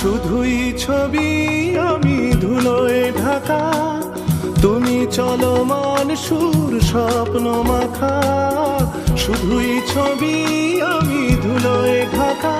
শুধুই ছবি, আমি ধুলোয় ঢাকা। তুমি চলমান সুর স্বপ্ন মাখা। শুধুই ছবি, আমি ধুলোয় ঢাকা।